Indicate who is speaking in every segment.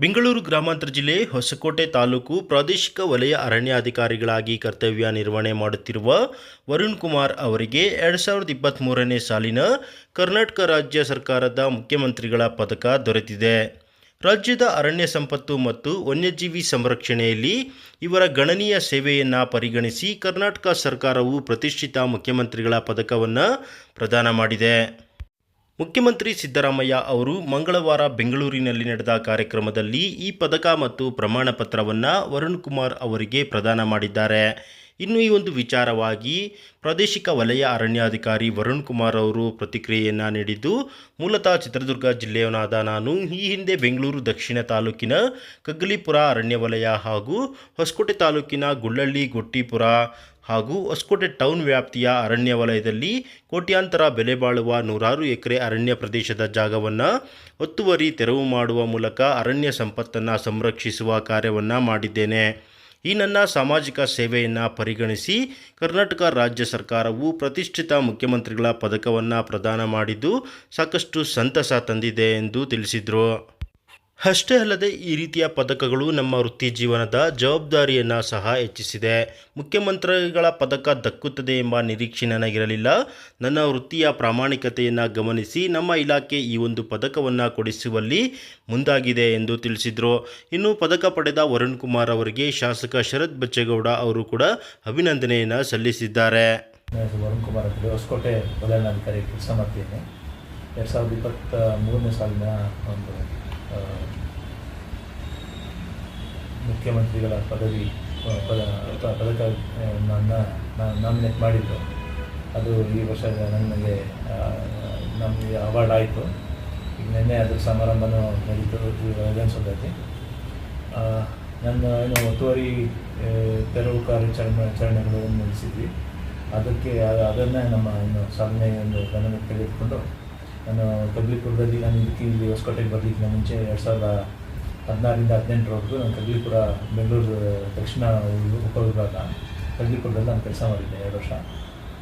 Speaker 1: ಬೆಂಗಳೂರು ಗ್ರಾಮಾಂತರ ಜಿಲ್ಲೆ ಹೊಸಕೋಟೆ ತಾಲೂಕು ಪ್ರಾದೇಶಿಕ ವಲಯ ಅರಣ್ಯಾಧಿಕಾರಿಗಳಾಗಿ ಕರ್ತವ್ಯ ನಿರ್ವಹಣೆ ಮಾಡುತ್ತಿರುವ ವರುಣ್ ಕುಮಾರ್ ಅವರಿಗೆ ಎರಡು ಸಾವಿರದ ಇಪ್ಪತ್ತ್ಮೂರನೇ ಸಾಲಿನ ಕರ್ನಾಟಕ ರಾಜ್ಯ ಸರ್ಕಾರದ ಮುಖ್ಯಮಂತ್ರಿಗಳ ಪದಕ ದೊರೆತಿದೆ. ರಾಜ್ಯದ ಅರಣ್ಯ ಸಂಪತ್ತು ಮತ್ತು ವನ್ಯಜೀವಿ ಸಂರಕ್ಷಣೆಯಲ್ಲಿ ಇವರ ಗಣನೀಯ ಸೇವೆಯನ್ನು ಪರಿಗಣಿಸಿ ಕರ್ನಾಟಕ ಸರ್ಕಾರವು ಪ್ರತಿಷ್ಠಿತ ಮುಖ್ಯಮಂತ್ರಿಗಳ ಪದಕವನ್ನು ಪ್ರದಾನ ಮಾಡಿದೆ. ಮುಖ್ಯಮಂತ್ರಿ ಸಿದ್ದರಾಮಯ್ಯ ಅವರು ಮಂಗಳವಾರ ಬೆಂಗಳೂರಿನಲ್ಲಿ ನಡೆದ ಕಾರ್ಯಕ್ರಮದಲ್ಲಿ ಈ ಪದಕ ಮತ್ತು ಪ್ರಮಾಣ ಪತ್ರವನ್ನು ವರುಣ್ ಕುಮಾರ್ ಅವರಿಗೆ ಪ್ರದಾನ ಮಾಡಿದ್ದಾರೆ. ಇನ್ನು ಈ ಒಂದು ವಿಚಾರವಾಗಿ ಪ್ರಾದೇಶಿಕ ವಲಯ ಅರಣ್ಯಾಧಿಕಾರಿ ವರುಣ್ ಕುಮಾರ್ ಅವರು ಪ್ರತಿಕ್ರಿಯೆಯನ್ನು ನೀಡಿದ್ದು, ಮೂಲತಃ ಚಿತ್ರದುರ್ಗ ಜಿಲ್ಲೆಯವನಾದ ನಾನು ಈ ಹಿಂದೆ ಬೆಂಗಳೂರು ದಕ್ಷಿಣ ತಾಲೂಕಿನ ಕಗ್ಗಲಿಪುರ ಅರಣ್ಯ ವಲಯ ಹಾಗೂ ಹೊಸಕೋಟೆ ತಾಲೂಕಿನ ಗುಳ್ಳಳ್ಳಿ ಗೊಟ್ಟಿಪುರ ಹಾಗೂ ಹೊಸಕೋಟೆ ಟೌನ್ ವ್ಯಾಪ್ತಿಯ ಅರಣ್ಯ ವಲಯದಲ್ಲಿ ಕೋಟ್ಯಾಂತರ ಬೆಲೆ ಬಾಳುವ ನೂರಾರು ಎಕರೆ ಅರಣ್ಯ ಪ್ರದೇಶದ ಜಾಗವನ್ನು ಒತ್ತುವರಿ ತೆರವು ಮಾಡುವ ಮೂಲಕ ಅರಣ್ಯ ಸಂಪತ್ತನ್ನು ಸಂರಕ್ಷಿಸುವ ಕಾರ್ಯವನ್ನು ಮಾಡಿದ್ದೇನೆ. ಈ ನನ್ನ ಸಾಮಾಜಿಕ ಸೇವೆಯನ್ನು ಪರಿಗಣಿಸಿ ಕರ್ನಾಟಕ ರಾಜ್ಯ ಸರ್ಕಾರವು ಪ್ರತಿಷ್ಠಿತ ಮುಖ್ಯಮಂತ್ರಿಗಳ ಪದಕವನ್ನು ಪ್ರದಾನ ಮಾಡಿದ್ದು ಸಾಕಷ್ಟು ಸಂತಸ ತಂದಿದೆ ಎಂದು ತಿಳಿಸಿದರು. ಅಷ್ಟೇ ಅಲ್ಲದೆ ಈ ರೀತಿಯ ಪದಕಗಳು ನಮ್ಮ ವೃತ್ತಿ ಜೀವನದ ಜವಾಬ್ದಾರಿಯನ್ನು ಸಹ ಹೆಚ್ಚಿಸಿದೆ. ಮುಖ್ಯಮಂತ್ರಿಗಳ ಪದಕ ದಕ್ಕುತ್ತದೆ ಎಂಬ ನಿರೀಕ್ಷೆ ನನಗಿರಲಿಲ್ಲ. ನನ್ನ ವೃತ್ತಿಯ ಪ್ರಾಮಾಣಿಕತೆಯನ್ನು ಗಮನಿಸಿ ನಮ್ಮ ಇಲಾಖೆ ಈ ಒಂದು ಪದಕವನ್ನು ಕೊಡಿಸುವಲ್ಲಿ ಮುಂದಾಗಿದೆ ಎಂದು ತಿಳಿಸಿದರು. ಇನ್ನು ಪದಕ ಪಡೆದ ವರುಣ್ ಕುಮಾರ್ ಅವರಿಗೆ ಶಾಸಕ ಶರತ್ ಬಚ್ಚೇಗೌಡ ಅವರು ಕೂಡ ಅಭಿನಂದನೆಯನ್ನು ಸಲ್ಲಿಸಿದ್ದಾರೆ.
Speaker 2: ಹೊಸಕೋಟೆ ಎರಡು ಸಾವಿರದ ಇಪ್ಪತ್ತ ಮೂರನೇ ಸಾಲಿನ ಒಂದು ಮುಖ್ಯಮಂತ್ರಿಗಳ ಪದವಿ ಪದ, ಪ- ಪದಕ ನನ್ನ ನಾಮಿನೇಟ್ ಮಾಡಿದ್ದು ಅದು ಈ ವರ್ಷ ನನಗೆ ನಮಗೆ ಅವಾರ್ಡ್ ಆಯಿತು. ಈಗ ನಿನ್ನೆ ಅದರ ಸಮಾರಂಭನೂ ನಡೀತು ವಿಧಾನಸೌಧದಲ್ಲಿ ನನ್ನ ಏನು ಒತ್ತುವರಿ ತೆರವು ಕಾರ್ಯಾಚರಣೆ ಆಚರಣೆಗಳನ್ನು ನಡೆಸಿದ್ವಿ ಅದಕ್ಕೆ ಅದನ್ನೇ ನಮ್ಮ, ಇನ್ನು ಸಾಧನೆ ಒಂದು ಗಮನಕ್ಕೆ ತೆಗೆದುಕೊಂಡು ನಾನು ಕಗ್ಲಿಪುರದಲ್ಲಿ ನಾನು ಇದಕ್ಕೆ ಇಲ್ಲಿ ಹೊಸಕೋಟೆಗೆ ಬರಲಿಕ್ಕೆ ಮುಂಚೆ ಎರಡು ಸಾವಿರದ ಹದಿನಾರರಿಂದ ಹದಿನೆಂಟರವರೆಗೂ ನಾನು ಕಗ್ಲಿಪುರ ಬೆಂಗಳೂರು, ದಕ್ಷಿಣ ಉಪವಿಭಾಗ ಕಗ್ಲಿಪುರದಲ್ಲಿ ನಾನು ಕೆಲಸ ಮಾಡಿದ್ದೆ ಎರಡು ವರ್ಷ.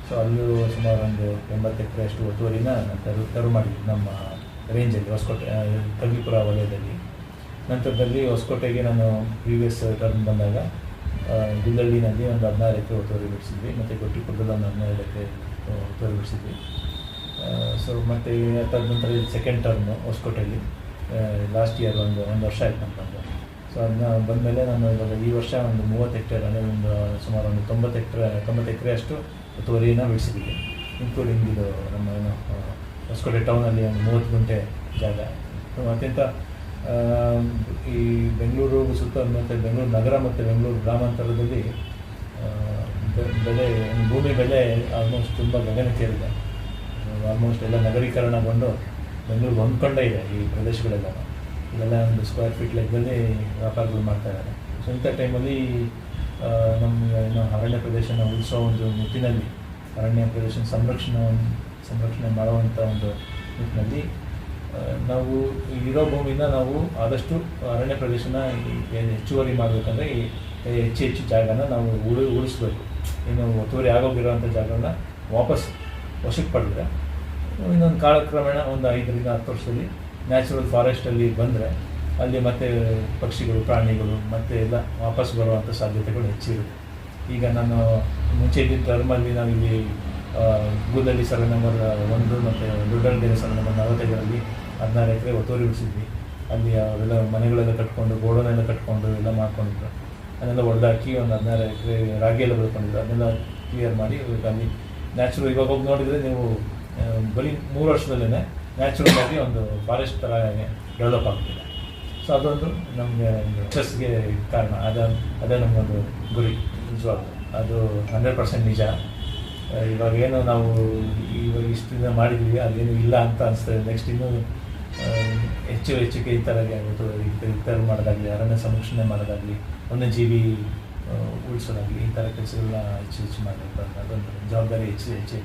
Speaker 2: ಸೊ ಅಲ್ಲೂ ಸುಮಾರು ಒಂದು ಎಂಬತ್ತು ಎಕರೆ ಅಷ್ಟು ಒತ್ತುವರಿನ ನಾನು ತರು ತರು ಮಾಡಿದ್ದೆ ನಮ್ಮ ರೇಂಜಲ್ಲಿ ಹೊಸಕೋಟೆ ಕಗ್ಲಿಪುರ ವಲಯದಲ್ಲಿ. ನಂತರದಲ್ಲಿ ಹೊಸಕೋಟೆಗೆ ನಾನು ಪ್ರೀವಿಯಸ್ ಟರ್ಮ್ ಬಂದಾಗ ಗುಲ್ಲಳ್ಳಿನಲ್ಲಿ ಒಂದು ಹದಿನಾರು ಎಕರೆ ಒತ್ತುವರಿ ಬಿಡಿಸಿದ್ವಿ. ಮತ್ತು ಗೊಟ್ಟಿಪುರದಲ್ಲಿ ಒಂದು ಹನ್ನೆರಡು ಎಕರೆ ಒತ್ತುವರಿ ಬಿಡಿಸಿದ್ವಿ. ಸೊ ಮತ್ತು ಅದಾದ ನಂತರ ಸೆಕೆಂಡ್ ಟರ್ಮ್ ಹೊಸಕೋಟೆಯಲ್ಲಿ. ಲಾಸ್ಟ್ ಇಯರ್ ಒಂದು ಒಂದು ವರ್ಷ ಆಯ್ತು ನಾನು ಸೊ ಅದನ್ನ ಬಂದಮೇಲೆ ನಾನು ಇವಾಗ ಈ ವರ್ಷ ಒಂದು ಮೂವತ್ತು ಹೆಕ್ಟೇರ್ ಅಂದರೆ ಒಂದು ಸುಮಾರು ಒಂದು ತೊಂಬತ್ತು ಎಕ್ರೆ ತೊಂಬತ್ತು ಎಕ್ರೆ ಅಷ್ಟು ಒತ್ತುವರಿನ ಬಿಡಿಸಿದ್ದೀವಿ. ಇನ್ಕ್ಲೂಡಿಂಗ್ ಇದು ನಮ್ಮ ಏನು ಆ, ಹೊಸಕೋಟೆ ಟೌನಲ್ಲಿ ಒಂದು ಮೂವತ್ತು ಗಂಟೆ ಜಾಗ. ಅತ್ಯಂತ ಆ, ಈ ಬೆಂಗಳೂರು ಸುತ್ತ ಮತ್ತು ಬೆಂಗಳೂರು ನಗರ ಮತ್ತು ಬೆಂಗಳೂರು ಗ್ರಾಮಾಂತರದಲ್ಲಿ ಆ, ಬೆಲೆ ಭೂಮಿ ಬೆಲೆ ಆಲ್ಮೋಸ್ಟ್ ತುಂಬ ಗಗನಕ್ಕೇರಿದೆ. ಆಲ್ಮೋಸ್ಟ್ ಎಲ್ಲ ನಗರೀಕರಣಗೊಂಡು ಬೆಂಗಳೂರು ಹೊಂದ್ಕೊಂಡೇ ಇದೆ ಈ ಪ್ರದೇಶಗಳೆಲ್ಲ. ಇಲ್ಲೆಲ್ಲ ಒಂದು ಸ್ಕ್ವೇರ್ ಫೀಟ್ ಲೆಕ್ಕದಲ್ಲಿ ವ್ಯಾಪಾರಗಳು ಮಾಡ್ತಾ ಇದ್ದಾರೆ ಸೊ ಇಂಥ ಟೈಮಲ್ಲಿ ನಮ್ಮ ಏನು ಅರಣ್ಯ ಪ್ರದೇಶನ ಉಳಿಸೋ ಒಂದು ನಿಟ್ಟಿನಲ್ಲಿ, ಅರಣ್ಯ ಪ್ರದೇಶ ಸಂರಕ್ಷಣೆ ಸಂರಕ್ಷಣೆ ಮಾಡುವಂಥ ಒಂದು ನಿಟ್ಟಿನಲ್ಲಿ ನಾವು ಇರೋ ಭೂಮಿನ ನಾವು ಆದಷ್ಟು ಅರಣ್ಯ ಪ್ರದೇಶನ ಏನು ಹೆಚ್ಚುವರಿ ಮಾಡಬೇಕಂದ್ರೆ ಈ ಹೆಚ್ಚು ಹೆಚ್ಚು ಜಾಗನ ನಾವು ಉಳಿ, ಉಳಿಸ್ಬೇಕು. ಇನ್ನು ಒತ್ತುವರಿ ಆಗೋಗಿರೋವಂಥ ಜಾಗಗಳನ್ನ ವಾಪಸ್ ವಶಕ್ಕೆ ಪಡೆದ್ರೆ ಇನ್ನೊಂದು ಕಾಲಕ್ರಮೇಣ ಒಂದು ಐದರಿಂದ ಹತ್ತು ವರ್ಷದಲ್ಲಿ ನ್ಯಾಚುರಲ್ ಫಾರೆಸ್ಟಲ್ಲಿ ಬಂದರೆ ಅಲ್ಲಿ ಮತ್ತೆ ಪಕ್ಷಿಗಳು, ಪ್ರಾಣಿಗಳು ಮತ್ತೆ ಎಲ್ಲ ವಾಪಸ್ ಬರುವಂಥ ಸಾಧ್ಯತೆಗಳು ಹೆಚ್ಚಿರುತ್ತೆ. ಈಗ ನಾನು ಮುಂಚೆ ಇದ್ದ ಟರ್ಮಲ್ಲಿ ನಾವಿಲ್ಲಿ ಗೂದಲ್ಲಿ ಸರ್ವೆ ನಂಬರ್ ಒಂದು ಮತ್ತು ದೊಡ್ಡಗೆರೆ ಸರ್ವೆ ನಂಬರ್ ನಲವತ್ತೈದರಲ್ಲಿ ಹದಿನಾರು ಎಕರೆ ಒತ್ತುವರಿ ಬಿಡಿಸಿದ್ವಿ ಅಲ್ಲಿ ಅವರೆಲ್ಲ ಮನೆಗಳೆಲ್ಲ ಕಟ್ಕೊಂಡು ಗೋಡನೆಲ್ಲ ಕಟ್ಕೊಂಡು ಎಲ್ಲ ಮಾಡ್ಕೊಂಡಿದ್ರು. ಅದನ್ನೆಲ್ಲ ಒಡೆದಾಕಿ ಒಂದು ಹದಿನಾರು ಎಕರೆ ರಾಗಿ ಎಲ್ಲ ಬೆಳ್ಕೊಂಡಿದ್ರು. ಅದನ್ನೆಲ್ಲ ಕ್ಲಿಯರ್ ಮಾಡಿ ಅಲ್ಲಿ ನ್ಯಾಚುರಲ್ ಇವಾಗ ಹೋಗಿ ನೋಡಿದರೆ ನೀವು ಬರೀ ಮೂರು ವರ್ಷದಲ್ಲೇ ನ್ಯಾಚುರಲ್ ಆಗಿ ಒಂದು ಫಾರೆಸ್ಟ್ ಥರ ಡೆವಲಪ್ ಆಗ್ತಿದೆ. ಸೊ ಅದೊಂದು ನಮಗೆ ಯಶಸ್ಸಿಗೆ ಕಾರಣ. ಅದೇ ಅದೇ ನಮಗೊಂದು ಗುರಿ ನಿಜವಾಗ ಅದು ಹಂಡ್ರೆಡ್ ಪರ್ಸೆಂಟ್ ನಿಜ. ಇವಾಗ ಏನು ನಾವು ಇವಾಗ ಇಷ್ಟು ದಿನ ಮಾಡಿದ್ವಿ, ಅದೇನು ಇಲ್ಲ ಅಂತ ಅನಿಸ್ತದೆ ನೆಕ್ಸ್ಟ್ ಇನ್ನೂ ಹೆಚ್ಚು ಹೆಚ್ಚಿಗೆ ಈ ಥರ ಆಗುತ್ತೆ. ಈ ಥರ ಮಾಡೋದಾಗಲಿ, ಅರಣ್ಯ ಸಂರಕ್ಷಣೆ ಮಾಡೋದಾಗಲಿ, ವನ್ಯಜೀವಿ ಜೀವಿ ಉಳಿಸೋದಾಗಲಿ, ಈ ಥರ ಕೆಲಸಗಳನ್ನ ಹೆಚ್ಚು ಹೆಚ್ಚು ಮಾಡಬೇಕು ಅದೊಂದು ಜವಾಬ್ದಾರಿ ಹೆಚ್ಚು ಹೆಚ್ಚು